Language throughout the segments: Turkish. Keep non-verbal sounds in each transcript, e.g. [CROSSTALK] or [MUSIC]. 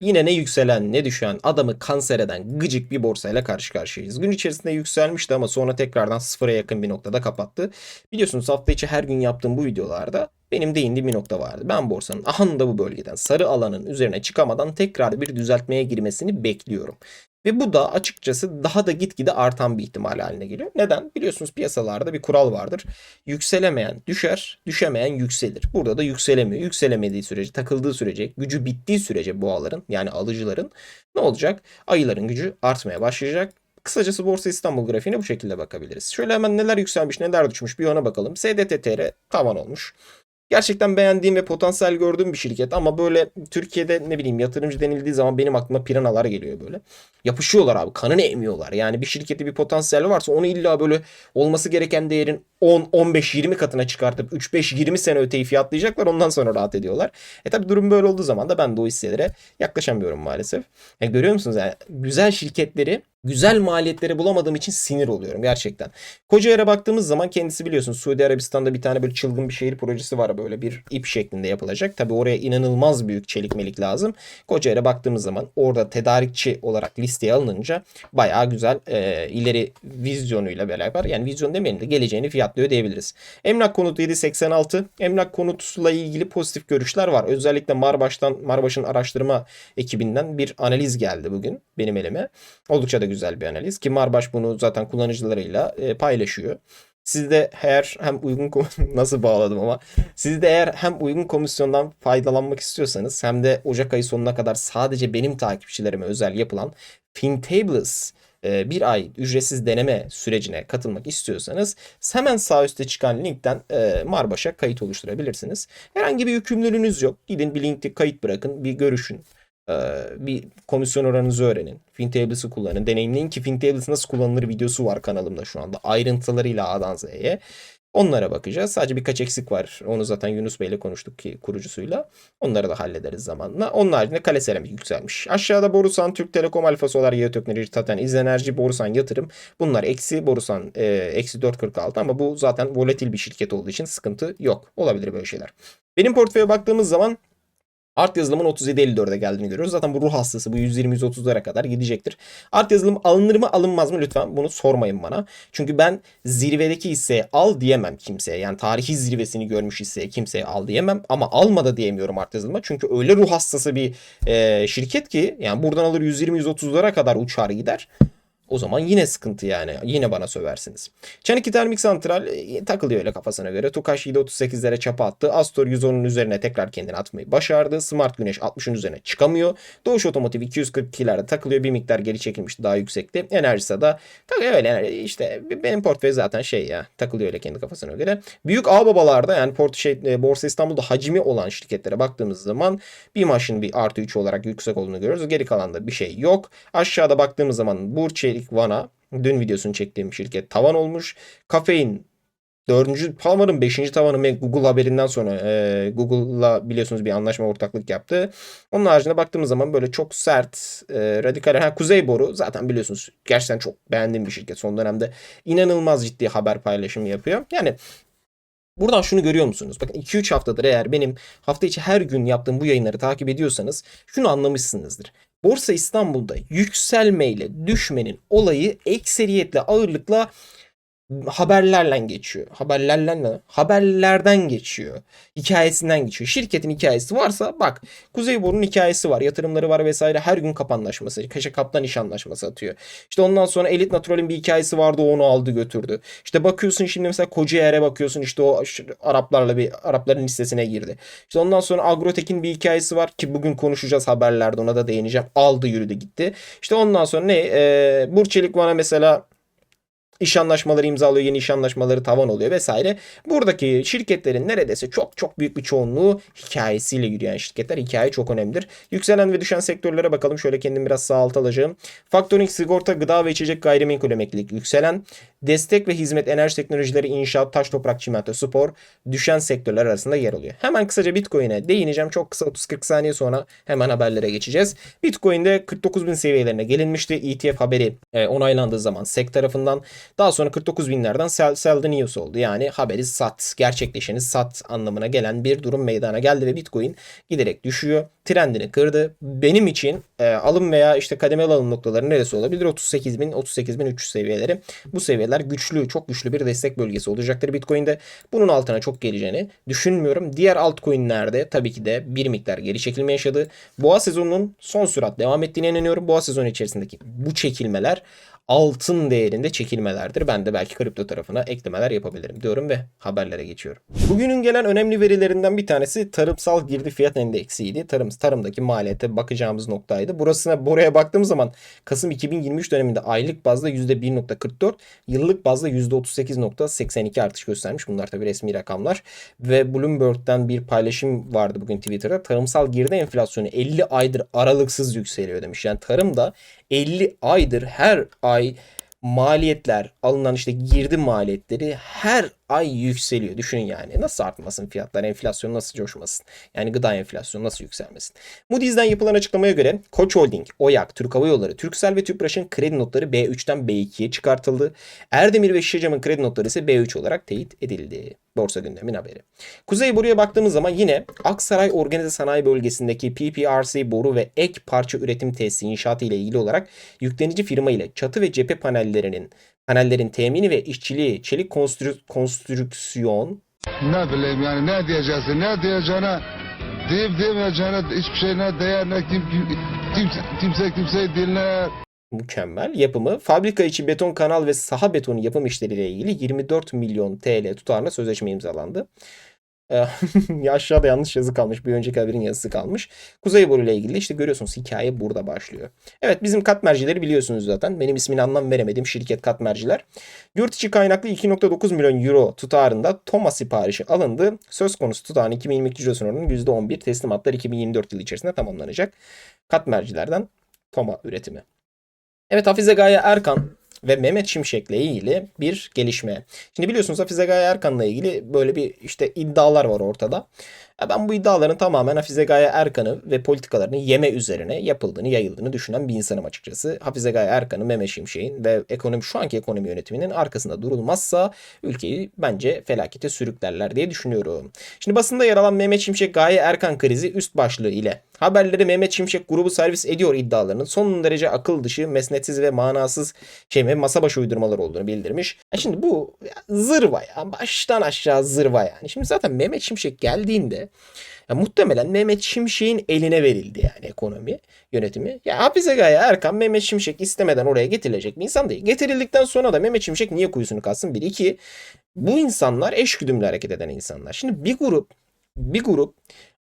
Yine ne yükselen ne düşen adamı kanser eden gıcık bir borsayla karşı karşıyayız. Gün içerisinde yükselmişti ama sonra tekrardan sıfıra yakın bir noktada kapattı. Biliyorsunuz hafta içi her gün yaptığım bu videolarda benim değindiğim bir nokta vardı. Ben borsanın ahanda bu bölgeden sarı alanın üzerine çıkamadan tekrar bir düzeltmeye girmesini bekliyorum. Ve bu da açıkçası daha da gitgide artan bir ihtimal haline geliyor. Neden? Biliyorsunuz piyasalarda bir kural vardır. Yükselemeyen düşer, düşemeyen yükselir. Burada da yükselemiyor. Yükselemediği sürece, takıldığı sürece, gücü bittiği sürece boğaların yani alıcıların ne olacak? Ayıların gücü artmaya başlayacak. Kısacası Borsa İstanbul grafiğine bu şekilde bakabiliriz. Şöyle hemen neler yükselmiş, neler düşmüş bir ona bakalım. SDTTR tavan olmuş. Gerçekten beğendiğim ve potansiyel gördüğüm bir şirket ama böyle Türkiye'de ne bileyim yatırımcı denildiği zaman benim aklıma piranalar geliyor böyle. Yapışıyorlar abi kanını emiyorlar. Yani bir şirkette bir potansiyel varsa onu illa böyle olması gereken değerin 10, 15, 20 katına çıkartıp 3, 5, 20 sene öteyi fiyatlayacaklar ondan sonra rahat ediyorlar. E tabi durum böyle olduğu zaman da ben de o hisselere yaklaşamıyorum maalesef. Yani görüyor musunuz yani güzel şirketleri güzel maliyetleri bulamadığım için sinir oluyorum gerçekten. Kocaeli'ne baktığımız zaman kendisi biliyorsunuz Suudi Arabistan'da bir tane böyle çılgın bir şehir projesi var böyle bir ip şeklinde yapılacak. Tabi oraya inanılmaz büyük çelik melik lazım. Kocaeli'ne baktığımız zaman orada tedarikçi olarak listeye alınınca bayağı güzel e, ileri vizyonuyla beraber yani vizyon demeyelim de geleceğini fiyatlıyor diyebiliriz. Emlak konut 786. Emlak konutla ilgili pozitif görüşler var. Özellikle Marbaş'tan Marbaş'ın araştırma ekibinden bir analiz geldi bugün benim elime. Oldukça da güzel bir analiz ki Marbaş bunu zaten kullanıcılarıyla e, paylaşıyor. Siz de eğer hem uygun [LAUGHS] nasıl bağladım ama siz de eğer hem uygun komisyondan faydalanmak istiyorsanız hem de Ocak ayı sonuna kadar sadece benim takipçilerime özel yapılan Fintables e, bir ay ücretsiz deneme sürecine katılmak istiyorsanız hemen sağ üstte çıkan linkten e, Marbaş'a kayıt oluşturabilirsiniz. Herhangi bir yükümlülüğünüz yok. Gidin bir linkte kayıt bırakın, bir görüşün. E, bir komisyon oranınızı öğrenin. Fintables'ı kullanın. Deneyimleyin ki Fintables nasıl kullanılır videosu var kanalımda şu anda. Ayrıntılarıyla A'dan Z'ye. Onlara bakacağız. Sadece birkaç eksik var. Onu zaten Yunus Bey ile konuştuk ki kurucusuyla. Onları da hallederiz zamanla. Onun haricinde Kale Seramik yükselmiş. Aşağıda Borusan, Türk Telekom, Alfa Solar, Yağ Teknoloji, Taten, İzenerji, Borusan Yatırım. Bunlar eksi. Borusan e, eksi 4.46 ama bu zaten volatil bir şirket olduğu için sıkıntı yok. Olabilir böyle şeyler. Benim portföye baktığımız zaman Art yazılımın 37.54'e geldiğini görüyoruz. Zaten bu ruh hastası bu 120-130'lara kadar gidecektir. Art yazılım alınır mı alınmaz mı lütfen bunu sormayın bana. Çünkü ben zirvedeki hisseye al diyemem kimseye. Yani tarihi zirvesini görmüş hisseye kimseye al diyemem. Ama alma da diyemiyorum art yazılıma. Çünkü öyle ruh hastası bir e, şirket ki yani buradan alır 120-130'lara kadar uçar gider. O zaman yine sıkıntı yani. Yine bana söversiniz. Çaniki Termik Santral e, takılıyor öyle kafasına göre. Tukaş 738'lere çapa attı. Astor 110'un üzerine tekrar kendini atmayı başardı. Smart Güneş 60'ın üzerine çıkamıyor. Doğuş Otomotiv 242'lerde takılıyor. Bir miktar geri çekilmişti daha yüksekti. Enerjisa da takılıyor öyle işte benim portföy zaten şey ya takılıyor öyle kendi kafasına göre. Büyük ağababalarda yani port şey, e, Borsa İstanbul'da hacmi olan şirketlere baktığımız zaman bir maşın bir artı 3 olarak yüksek olduğunu görüyoruz. Geri kalanda bir şey yok. Aşağıda baktığımız zaman Burçelik Vana dün videosunu çektiğim şirket tavan olmuş. Kafein Dördüncü Palmer'ın beşinci tavanı Google haberinden sonra e, Google'la biliyorsunuz bir anlaşma ortaklık yaptı. Onun haricinde baktığımız zaman böyle çok sert, e, radikal. Ha, Kuzey Boru zaten biliyorsunuz gerçekten çok beğendiğim bir şirket. Son dönemde inanılmaz ciddi haber paylaşımı yapıyor. Yani Buradan şunu görüyor musunuz? Bakın 2-3 haftadır eğer benim hafta içi her gün yaptığım bu yayınları takip ediyorsanız şunu anlamışsınızdır. Borsa İstanbul'da yükselmeyle düşmenin olayı ekseriyetle ağırlıkla haberlerle geçiyor. Haberlerle ne? Haberlerden geçiyor. Hikayesinden geçiyor. Şirketin hikayesi varsa bak Kuzey Boru'nun hikayesi var. Yatırımları var vesaire. Her gün kapanlaşması. Kaşa kaptan iş anlaşması atıyor. İşte ondan sonra Elit Natural'in bir hikayesi vardı. Onu aldı götürdü. İşte bakıyorsun şimdi mesela Kocaeli'ye bakıyorsun. işte o Araplarla bir Arapların listesine girdi. İşte ondan sonra Agrotek'in bir hikayesi var ki bugün konuşacağız haberlerde ona da değineceğim. Aldı yürüdü gitti. İşte ondan sonra ne? Ee, Burçelik bana mesela iş anlaşmaları imzalıyor, yeni iş anlaşmaları tavan oluyor vesaire. Buradaki şirketlerin neredeyse çok çok büyük bir çoğunluğu hikayesiyle yürüyen şirketler. Hikaye çok önemlidir. Yükselen ve düşen sektörlere bakalım. Şöyle kendim biraz sağ alt alacağım. Faktoring, sigorta, gıda ve içecek gayrimenkul emeklilik yükselen. Destek ve hizmet, enerji teknolojileri, inşaat, taş, toprak, çimento, spor düşen sektörler arasında yer alıyor. Hemen kısaca Bitcoin'e değineceğim. Çok kısa 30-40 saniye sonra hemen haberlere geçeceğiz. Bitcoin'de 49 bin seviyelerine gelinmişti. ETF haberi e, onaylandığı zaman SEC tarafından Daha sonra 49 binlerden sell, sell the news oldu. Yani haberi sat, gerçekleşeni sat anlamına gelen bir durum meydana geldi ve Bitcoin giderek düşüyor. Trendini kırdı. Benim için e, alım veya işte kademeli alım noktaları neresi olabilir? 38 bin, 38 bin 300 seviyeleri. Bu seviyeler güçlü, çok güçlü bir destek bölgesi olacaktır Bitcoin'de. Bunun altına çok geleceğini düşünmüyorum. Diğer altcoin'lerde tabii ki de bir miktar geri çekilme yaşadı. Boğa sezonunun son sürat devam ettiğine inanıyorum. Boğa sezonu içerisindeki bu çekilmeler altın değerinde çekilmelerdir. Ben de belki kripto tarafına eklemeler yapabilirim diyorum ve haberlere geçiyorum. Bugünün gelen önemli verilerinden bir tanesi tarımsal girdi fiyat endeksiydi. Tarım, tarımdaki maliyete bakacağımız noktaydı. Burasına buraya baktığım zaman Kasım 2023 döneminde aylık bazda %1.44, yıllık bazda %38.82 artış göstermiş. Bunlar tabii resmi rakamlar. Ve Bloomberg'den bir paylaşım vardı bugün Twitter'da. Tarımsal girdi enflasyonu 50 aydır aralıksız yükseliyor demiş. Yani tarımda 50 aydır her ay maliyetler alınan işte girdi maliyetleri her ay yükseliyor. Düşünün yani nasıl artmasın fiyatlar enflasyon nasıl coşmasın yani gıda enflasyonu nasıl yükselmesin. Moody's'den yapılan açıklamaya göre Koç Holding, OYAK, Türk Hava Yolları, Türksel ve Tüpraş'ın kredi notları B3'ten B2'ye çıkartıldı. Erdemir ve Şişecam'ın kredi notları ise B3 olarak teyit edildi. Borsa gündemin haberi. Kuzey boruya baktığımız zaman yine Aksaray Organize Sanayi Bölgesi'ndeki PPRC boru ve ek parça üretim tesisi inşaatı ile ilgili olarak yüklenici firma ile çatı ve cephe panellerinin panellerin temini ve işçiliği, çelik konstrü- konstrüksiyon, Ne bileyim yani ne diyeceksin ne diyeceğine deyip demeyeceğine hiçbir şeyine değer ne kim, kim, kimse, kimse kimseyi dinler. mükemmel yapımı, fabrika içi beton kanal ve saha betonu yapım işleriyle ilgili 24 milyon TL tutarına sözleşme imzalandı. [LAUGHS] Aşağıda yanlış yazı kalmış. Bir önceki haberin yazısı kalmış. Kuzey boru ile ilgili işte görüyorsunuz hikaye burada başlıyor. Evet bizim katmercileri biliyorsunuz zaten. Benim ismini anlam veremedim şirket katmerciler. Yurt içi kaynaklı 2.9 milyon euro tutarında Toma siparişi alındı. Söz konusu tutarın 2022 cirosunun oranı %11 teslimatlar 2024 yılı içerisinde tamamlanacak. Katmercilerden Toma üretimi. Evet Hafize Gaye Erkan ve Mehmet Şimşek'le ilgili bir gelişme. Şimdi biliyorsunuz Hafize Gaye Erkan'la ilgili böyle bir işte iddialar var ortada. Ya Ben bu iddiaların tamamen Hafize Gaye Erkan'ı ve politikalarını yeme üzerine yapıldığını, yayıldığını düşünen bir insanım açıkçası. Hafize Gaye Erkan'ı, Mehmet Şimşek'in ve ekonomi şu anki ekonomi yönetiminin arkasında durulmazsa ülkeyi bence felakete sürüklerler diye düşünüyorum. Şimdi basında yer alan Mehmet Şimşek Gaye Erkan krizi üst başlığı ile haberleri Mehmet Şimşek grubu servis ediyor iddialarının son derece akıl dışı, mesnetsiz ve manasız şey ve masa başı uydurmalar olduğunu bildirmiş. Ya şimdi bu ya zırva ya. Baştan aşağı zırva yani. Şimdi zaten Mehmet Şimşek geldiğinde ya muhtemelen Mehmet Şimşek'in eline verildi yani ekonomi yönetimi. Ya Hafize Gaye Erkan Mehmet Şimşek istemeden oraya getirilecek bir insan değil. Getirildikten sonra da Mehmet Şimşek niye kuyusunu katsın? Bir iki. Bu insanlar eşgüdümlü hareket eden insanlar. Şimdi bir grup bir grup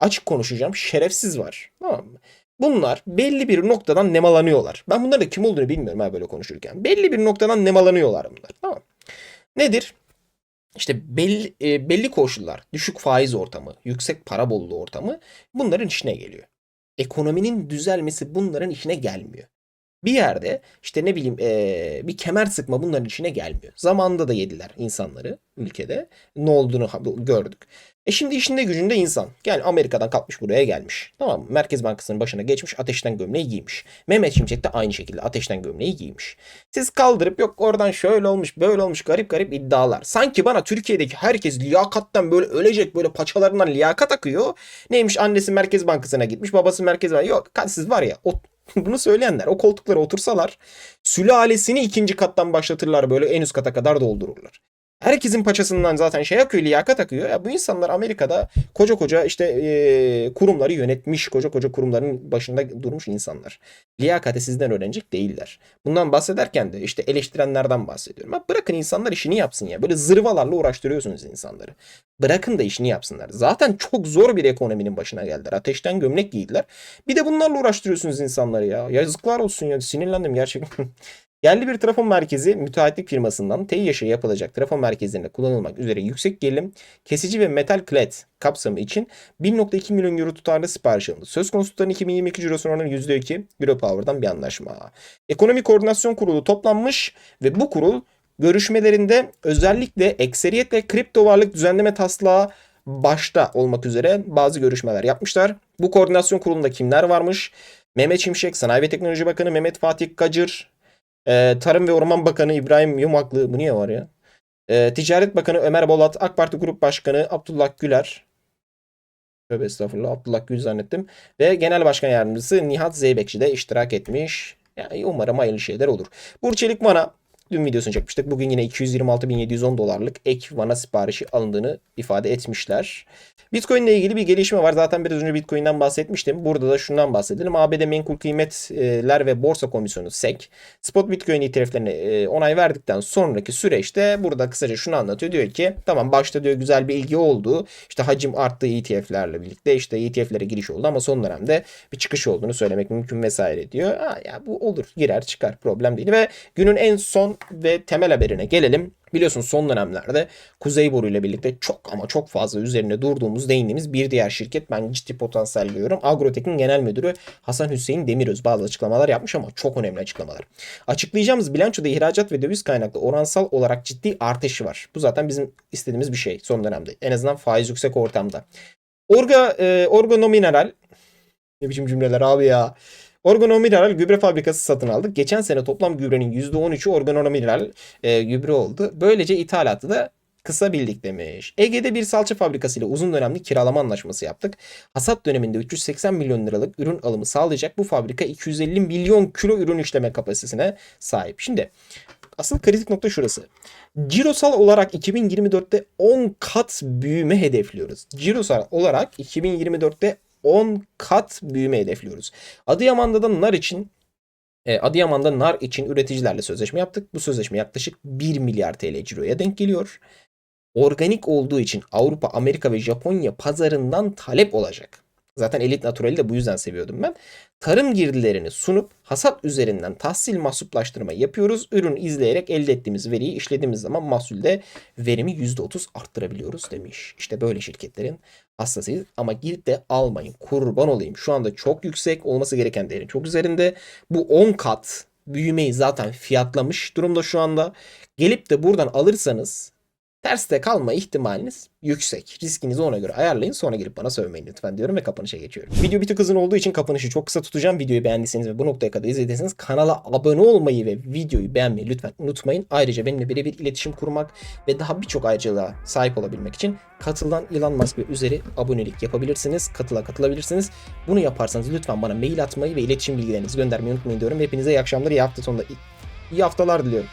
açık konuşacağım şerefsiz var. Tamam mı? Bunlar belli bir noktadan nemalanıyorlar. Ben bunların da kim olduğunu bilmiyorum ha böyle konuşurken. Belli bir noktadan nemalanıyorlar bunlar. Tamam. Nedir? İşte belli, e, belli koşullar, düşük faiz ortamı, yüksek para bolluğu ortamı bunların işine geliyor. Ekonominin düzelmesi bunların işine gelmiyor. Bir yerde işte ne bileyim e, bir kemer sıkma bunların işine gelmiyor. Zamanında da yediler insanları ülkede. Ne olduğunu gördük. E şimdi işinde gücünde insan. Yani Amerika'dan kalkmış buraya gelmiş. Tamam mı? Merkez Bankası'nın başına geçmiş ateşten gömleği giymiş. Mehmet Şimşek de aynı şekilde ateşten gömleği giymiş. Siz kaldırıp yok oradan şöyle olmuş böyle olmuş garip garip iddialar. Sanki bana Türkiye'deki herkes liyakattan böyle ölecek böyle paçalarından liyakat akıyor. Neymiş annesi Merkez Bankası'na gitmiş babası Merkez Bankası. Yok siz var ya o, [LAUGHS] bunu söyleyenler o koltuklara otursalar sülalesini ikinci kattan başlatırlar böyle en üst kata kadar doldururlar. Herkesin paçasından zaten şey akıyor, liyakat akıyor. Ya bu insanlar Amerika'da koca koca işte eee, kurumları yönetmiş, koca koca kurumların başında durmuş insanlar. Liyakati sizden öğrenecek değiller. Bundan bahsederken de işte eleştirenlerden bahsediyorum. Ha bırakın insanlar işini yapsın ya. Böyle zırvalarla uğraştırıyorsunuz insanları. Bırakın da işini yapsınlar. Zaten çok zor bir ekonominin başına geldiler. Ateşten gömlek giydiler. Bir de bunlarla uğraştırıyorsunuz insanları ya. Yazıklar olsun ya. Sinirlendim gerçekten. [LAUGHS] Yerli bir trafo merkezi müteahhitlik firmasından TEİAŞ'a yapılacak trafo merkezlerinde kullanılmak üzere yüksek gerilim kesici ve metal klet kapsamı için 1.2 milyon euro tutarlı sipariş alındı. Söz konusu tutarın 2022 cirosunun oranı %2 Europower'dan bir anlaşma. Ekonomi Koordinasyon Kurulu toplanmış ve bu kurul görüşmelerinde özellikle ekseriyetle kripto varlık düzenleme taslağı başta olmak üzere bazı görüşmeler yapmışlar. Bu koordinasyon kurulunda kimler varmış? Mehmet Şimşek, Sanayi ve Teknoloji Bakanı Mehmet Fatih Gacır, Ee, Tarım ve Orman Bakanı İbrahim Yumaklı. Bu niye var ya? Ee, Ticaret Bakanı Ömer Bolat. AK Parti Grup Başkanı Abdullah Güler. Tövbe estağfurullah. Abdullah Gül zannettim. Ve Genel Başkan Yardımcısı Nihat Zeybekçi de iştirak etmiş. Yani umarım hayırlı şeyler olur. Burç Çelik Vana. Dün videosunu çekmiştik. Bugün yine 226.710 dolarlık ek Vana siparişi alındığını ifade etmişler. Bitcoin ile ilgili bir gelişme var. Zaten biraz önce Bitcoin'den bahsetmiştim. Burada da şundan bahsedelim. ABD Menkul Kıymetler ve Borsa Komisyonu SEC spot Bitcoin ETF'lerine e, onay verdikten sonraki süreçte burada kısaca şunu anlatıyor. Diyor ki tamam başta diyor güzel bir ilgi oldu. İşte hacim arttı ETF'lerle birlikte. işte ETF'lere giriş oldu ama son dönemde bir çıkış olduğunu söylemek mümkün vesaire diyor. Ha, ya bu olur girer çıkar problem değil ve günün en son ve temel haberine gelelim. Biliyorsunuz son dönemlerde Kuzey Boru ile birlikte çok ama çok fazla üzerine durduğumuz, değindiğimiz bir diğer şirket ben ciddi potansiyel görüyorum. Agrotek'in genel müdürü Hasan Hüseyin Demiröz bazı açıklamalar yapmış ama çok önemli açıklamalar. Açıklayacağımız bilançoda ihracat ve döviz kaynaklı oransal olarak ciddi artışı var. Bu zaten bizim istediğimiz bir şey son dönemde. En azından faiz yüksek ortamda. Orga, e, organomineral ne biçim cümleler abi ya. Organomineral gübre fabrikası satın aldık. Geçen sene toplam gübrenin %13'ü organomineral e, gübre oldu. Böylece ithalatı da kısabildik demiş. Ege'de bir salça fabrikasıyla uzun dönemli kiralama anlaşması yaptık. Hasat döneminde 380 milyon liralık ürün alımı sağlayacak bu fabrika 250 milyon kilo ürün işleme kapasitesine sahip. Şimdi asıl kritik nokta şurası. Cirosal olarak 2024'te 10 kat büyüme hedefliyoruz. Cirosal olarak 2024'te 10 kat büyüme hedefliyoruz. Adıyaman'da da nar için e, Adıyaman'da nar için üreticilerle sözleşme yaptık. Bu sözleşme yaklaşık 1 milyar TL ciroya denk geliyor. Organik olduğu için Avrupa, Amerika ve Japonya pazarından talep olacak. Zaten elit naturali de bu yüzden seviyordum ben. Tarım girdilerini sunup hasat üzerinden tahsil mahsuplaştırma yapıyoruz. Ürün izleyerek elde ettiğimiz veriyi işlediğimiz zaman mahsulde verimi %30 arttırabiliyoruz demiş. İşte böyle şirketlerin hastasıyız ama gidip de almayın. Kurban olayım. Şu anda çok yüksek olması gereken değerin çok üzerinde. Bu 10 kat büyümeyi zaten fiyatlamış durumda şu anda. Gelip de buradan alırsanız terste kalma ihtimaliniz yüksek. Riskinizi ona göre ayarlayın. Sonra gelip bana sövmeyin lütfen diyorum ve kapanışa geçiyorum. Video bir tık uzun olduğu için kapanışı çok kısa tutacağım. Videoyu beğendiyseniz ve bu noktaya kadar izlediyseniz kanala abone olmayı ve videoyu beğenmeyi lütfen unutmayın. Ayrıca benimle birebir iletişim kurmak ve daha birçok ayrıcalığa sahip olabilmek için katıldan Elon Musk ve üzeri abonelik yapabilirsiniz. Katıla katılabilirsiniz. Bunu yaparsanız lütfen bana mail atmayı ve iletişim bilgilerinizi göndermeyi unutmayın diyorum. Hepinize iyi akşamlar, iyi hafta sonunda iyi haftalar diliyorum.